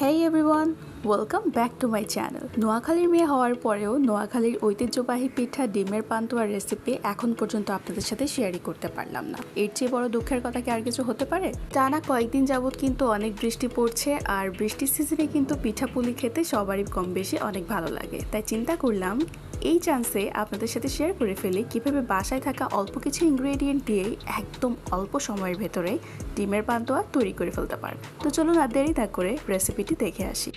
Hey everyone welcome back to my channel নোয়াখালীর মেয়ে হওয়ার পরেও নোয়াখালীর ঐতিহ্যবাহী পিঠা, ডিমের পান্তুয়ার রেসিপি এখন পর্যন্ত আপনাদের সাথে শেয়ারই করতে পারলাম না। এর চেয়ে বড় দুঃখের কথা কি আর কিছু হতে পারে? টানা কয়েকদিন যাবৎ কিন্তু অনেক বৃষ্টি পড়ছে আর বৃষ্টির সিজনে কিন্তু পিঠাপুলি খেতে সবারই কম বেশি অনেক ভালো লাগে। তাই চিন্তা করলাম এই চান্সে আপনাদের সাথে শেয়ার করে ফেলি কীভাবে বাসায় থাকা অল্প কিছু ইনগ্রেডিয়েন্ট দিয়েই একদম অল্প সময়ের ভেতরে ডিমের পান্তোয়া তৈরি করে ফেলতে পারেন। তো চলুন আর দেরি না করে রেসিপিটি দেখে আসি।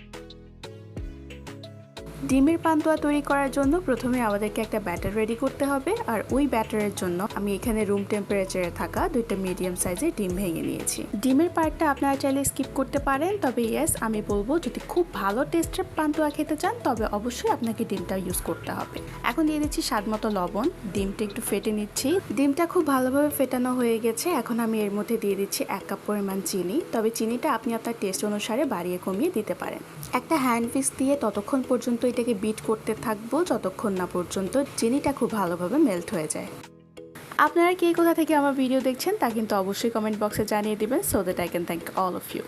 ডিমের পান্তুয়া তৈরি করার জন্য প্রথমে আমাদেরকে একটা ব্যাটার রেডি করতে হবে, আর ওই ব্যাটারের জন্য আমি এখানে রুম টেম্পারেচারে থাকা দুইটা মিডিয়াম সাইজের ডিম ভেঙে নিয়েছি। ডিমের পার্টটা আপনারা চাইলে স্কিপ করতে পারেন, তবে ইয়েস আমি বলব যদি খুব ভালো টেস্টের পান্তুয়া খেতে চান, তবে অবশ্যই আপনাকে ডিমটা ইউজ করতে হবে। এখন দিয়ে দিচ্ছি স্বাদ মতো লবণ, ডিমটা একটু ফেটে নিচ্ছি। ডিমটা খুব ভালোভাবে ফেটানো হয়ে গেছে, এখন আমি এর মধ্যে দিয়ে দিচ্ছি এক কাপ পরিমাণ চিনি, তবে চিনিটা আপনি আপনার টেস্ট অনুসারে বাড়িয়ে কমিয়ে দিতে পারেন। একটা হ্যান্ড পিস দিয়ে ততক্ষণ পর্যন্ত এটাকে বিট করতে থাকব যতক্ষণ না পর্যন্ত চিনিটা খুব ভালোভাবে মেল্ট হয়ে যায়। আপনারা কে কোথা থেকে আমার ভিডিও দেখছেন তা কিন্তু অবশ্যই কমেন্ট বক্সে জানিয়ে দেবেন so that I can thank all of you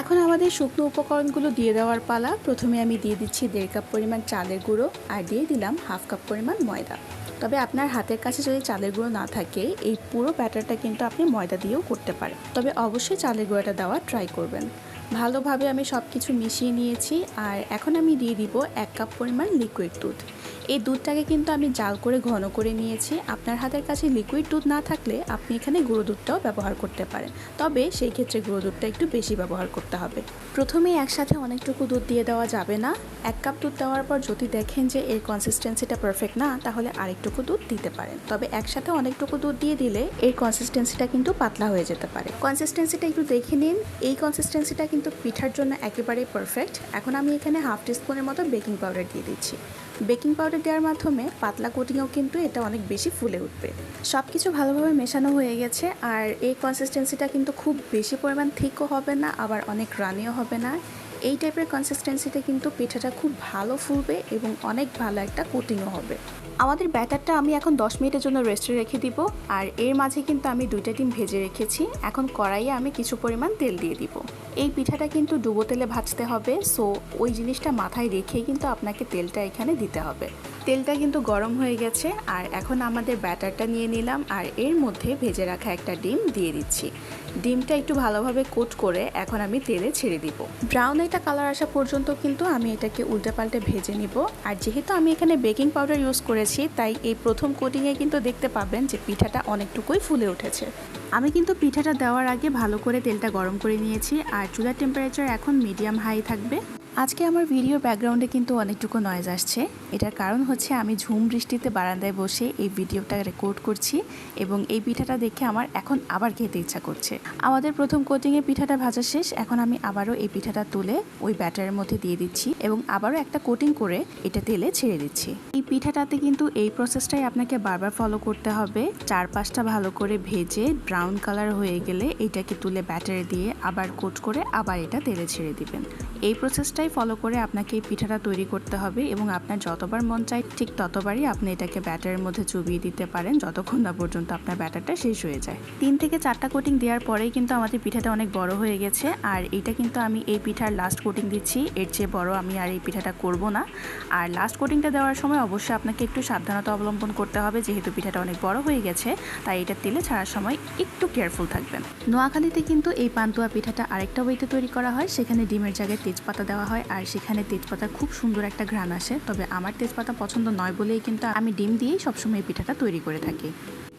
এখন আমাদের শুকনো উপকরণগুলো দিয়ে দেওয়ার পালা। প্রথমে আমি দিয়ে দিচ্ছি দেড় কাপ পরিমাণ চালের গুঁড়ো আর দিয়ে দিলাম হাফ কাপ পরিমাণ ময়দা। তবে আপনার হাতের কাছে যদি চালের গুঁড়ো না থাকে, এই পুরো ব্যাটারটা কিন্তু আপনি ময়দা দিয়েও করতে পারেন। তবে অবশ্যই চালের গুঁড়োটা দেওয়া ট্রাই করবেন। ভালোভাবে আমি সব কিছু মিশিয়ে নিয়েছি আর এখন আমি দিয়ে দিব এক কাপ পরিমাণ লিকুইড দুধ। এই দুধটাকে কিন্তু আমি জাল করে ঘন করে নিয়েছি। আপনার হাতের কাছে লিকুইড দুধ না থাকলে আপনি এখানে গুঁড়ো দুধটাও ব্যবহার করতে পারেন। তবে সেই ক্ষেত্রে গুঁড়ো দুধটা একটু বেশি ব্যবহার করতে হবে। প্রথমেই একসাথে অনেকটুকু দুধ দিয়ে দেওয়া যাবে না। এক কাপ দুধ দেওয়ার পর যদি দেখেন যে এর কনসিস্টেন্সিটা পারফেক্ট না, তাহলে আরেকটুকু দুধ দিতে পারেন। তবে একসাথে অনেকটুকু দুধ দিয়ে দিলে এর কনসিস্টেন্সিটা কিন্তু পাতলা হয়ে যেতে পারে। কনসিস্টেন্সিটা একটু দেখে নিন। এই কনসিস্টেন্সিটা কিন্তু পিঠার জন্য একেবারেই পারফেক্ট এখন আমি এখানে হাফ টিস্পুনের মতো বেকিং পাউডার দিয়ে দিচ্ছি। বেকিং পাউডার দেওয়ার মাধ্যমে পাতলা কোটিংও কিন্তু এটা অনেক বেশি ফুলে উঠবে। সব কিছু ভালোভাবে মেশানো হয়ে গেছে আর এই কনসিস্টেন্সিটা কিন্তু খুব বেশি পরিমাণ থিকও হবে না, আবার অনেক রানিও হবে না। এই টাইপের কনসিস্টেন্সিতে কিন্তু পিঠাটা খুব ভালো ফুলবে এবং অনেক ভালো একটা কোটিংও হবে। আমাদের ব্যাটারটা আমি এখন 10 মিনিটের জন্য রেস্টে রেখে দিব আর এর মাঝে কিন্তু আমি দুইটা ডিম ভেজে রেখেছি। এখন কড়াইয়ে আমি কিছু পরিমাণ তেল দিয়ে দিব। এই পিঠাটা কিন্তু ডুবো তেলে ভাজতে হবে সো ওই জিনিসটা মাথায় রেখেই কিন্তু আপনাকে তেলটা এখানে দিতে হবে। তেলটা কিন্তু গরম হয়ে গেছে আর এখন আমাদের ব্যাটারটা নিয়ে নিলাম আর এর মধ্যে ভেজে রাখা একটা ডিম দিয়ে দিচ্ছি। ডিমটা একটু ভালোভাবে কোট করে এখন আমি তেলে ছেড়ে দিব। ব্রাউন একটা কালার আসা পর্যন্ত কিন্তু আমি এটাকে উল্টে পাল্টে ভেজে নিব। আর যেহেতু আমি এখানে বেকিং পাউডার ইউজ করেছি, তাই এই প্রথম কোটিংয়ে কিন্তু দেখতে পাবেন যে পিঠাটা অনেকটুকুই ফুলে উঠেছে। আমি কিন্তু পিঠাটা দেওয়ার আগে ভালো করে তেলটা গরম করে নিয়েছি, আর চুলার টেম্পারেচার এখন মিডিয়াম হাই থাকবে। আজকে আমার ভিডিও ব্যাকগ্রাউন্ডে কিন্তু অনেকটুকু নয়েজ আসছে। এটার কারণ হচ্ছে আমি ঝুম বৃষ্টিতে বারান্দায় বসে এই ভিডিওটা রেকর্ড করছি এবং এই পিঠাটা দেখে আমার এখন আবার খেতে ইচ্ছা করছে। আমাদের প্রথম কোটিংয়ে পিঠাটা ভাজা শেষ, এখন আমি আবারও এই পিঠাটা তুলে ওই ব্যাটারের মধ্যে দিয়ে দিচ্ছি এবং আবারও একটা কোটিং করে এটা তেলে ছেড়ে দিচ্ছি। এই পিঠাটাতে কিন্তু এই প্রসেসটাই আপনাকে বারবার ফলো করতে হবে। চার পাঁচটা ভালো করে ভেজে ব্রাউন কালার হয়ে গেলে এটাকে তুলে ব্যাটারে দিয়ে আবার কোট করে আবার এটা তেলে ছেড়ে দিবেন। এই প্রসেসটাই ফলো করে আপনাকে এই পিঠাটা তৈরি করতে হবে এবং আপনার যতবার মন চায় ঠিক ততবারই আপনি এটাকে ব্যাটারের মধ্যে চুবিয়ে দিতে পারেন যতক্ষণ না পর্যন্ত আপনার ব্যাটারটা শেষ হয়ে যায়। তিন থেকে চারটা কোটিং দেওয়ার পরেই কিন্তু আমাদের পিঠাটা অনেক বড় হয়ে গেছে আর এটা কিন্তু আমি এই পিঠার লাস্ট কোটিং দিচ্ছি। এর চেয়ে বড় আমি আর এই পিঠাটা করব না। আর লাস্ট কোটিংটা দেওয়ার সময় অবশ্যই আপনাকে একটু সাবধানতা অবলম্বন করতে হবে যেহেতু পিঠাটা অনেক বড় হয়ে গেছে, তাই এটা তেলে ছাড়ার সময় একটু কেয়ারফুল থাকবেন। নোয়াখালীতে কিন্তু এই পান্তুয়া পিঠাটা আরেকটা ওয়েতে তৈরি করা হয়, সেখানে ডিমের জায়গায় তেজপাতা দেওয়া হয়, আর সেখানে তেজপাতার খুব সুন্দর একটা ঘ্রাণ আসে। তবে আমার তেজপাতা পছন্দ নয় বলেই কিন্তু আমি ডিম দিয়েই সবসময় পিঠাটা তৈরি করে থাকি।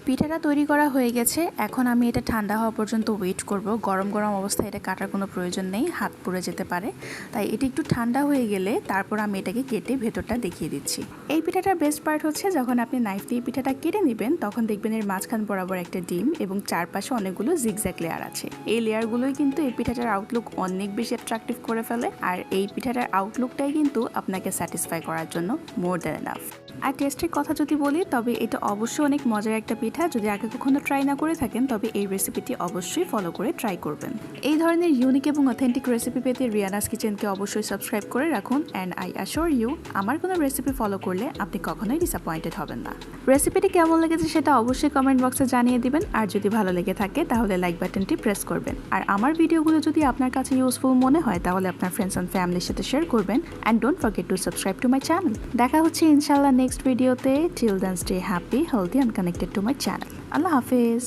পিঠাটা তৈরি করা হয়ে গেছে। এখন আমি এটা ঠান্ডা হওয়া পর্যন্ত ওয়েট করব। গরম গরম অবস্থায় এটা কাটার কোনো প্রয়োজন নেই, হাত পুড়ে যেতে পারে। তাই এটি একটু ঠান্ডা হয়ে গেলে তারপর আমি এটাকে কেটে ভেতরটা দেখিয়ে দিচ্ছি। এই পিঠাটার বেস্ট পার্ট হচ্ছে যখন আপনি নাইফ দিয়ে পিঠাটা কেটে নেবেন, তখন দেখবেন এর মাঝখান বরাবর একটা ডিম এবং চারপাশে অনেকগুলো জিগজ্যাক লেয়ার আছে। এই লেয়ারগুলোই কিন্তু এই পিঠাটার আউটলুক অনেক বেশি অ্যাট্রাকটিভ করে ফেলে। আর এই পিঠাটার আউটলুকটাই কিন্তু আপনাকে স্যাটিসফাই করার জন্য মোর দ্যান এনাফ আর টেস্টের কথা যদি বলি, তবে এটা অবশ্যই অনেক মজার একটা পিঠা। যদি আগে কখনো ট্রাই না করে থাকেন, তবে এই রেসিপিটি অবশ্যই ফলো করে ট্রাই করবেন। এই ধরনের ইউনিক এবং অথেন্টিক রেসিপি পেতে রিয়ানাস কিচেনকে অবশ্যই সাবস্ক্রাইব করে রাখুন। অ্যান্ড আই অ্যাশোর ইউ আমার কোনো রেসিপি ফলো করলে আপনি কখনোই ডিসঅ্যাপয়েন্টেড হবেন না। রেসিপিটি কেমন লেগেছে সেটা অবশ্যই কমেন্ট বক্সে জানিয়ে দিবেন। আর যদি ভালো লেগে থাকে, তাহলে লাইক বাটনটি প্রেস করবেন। আর আমার ভিডিওগুলো যদি আপনার কাছে ইউজফুল মনে হয়, তাহলে আপনার ফ্রেন্ডস অ্যান্ড ফ্যামিলির সাথে শেয়ার করবেন। And don't forget to subscribe to my channel দেখা হচ্ছে ইনশাল্লাহ নেক্সট ভিডিওতে till then stay happy healthy and connected to my channel Allah Hafiz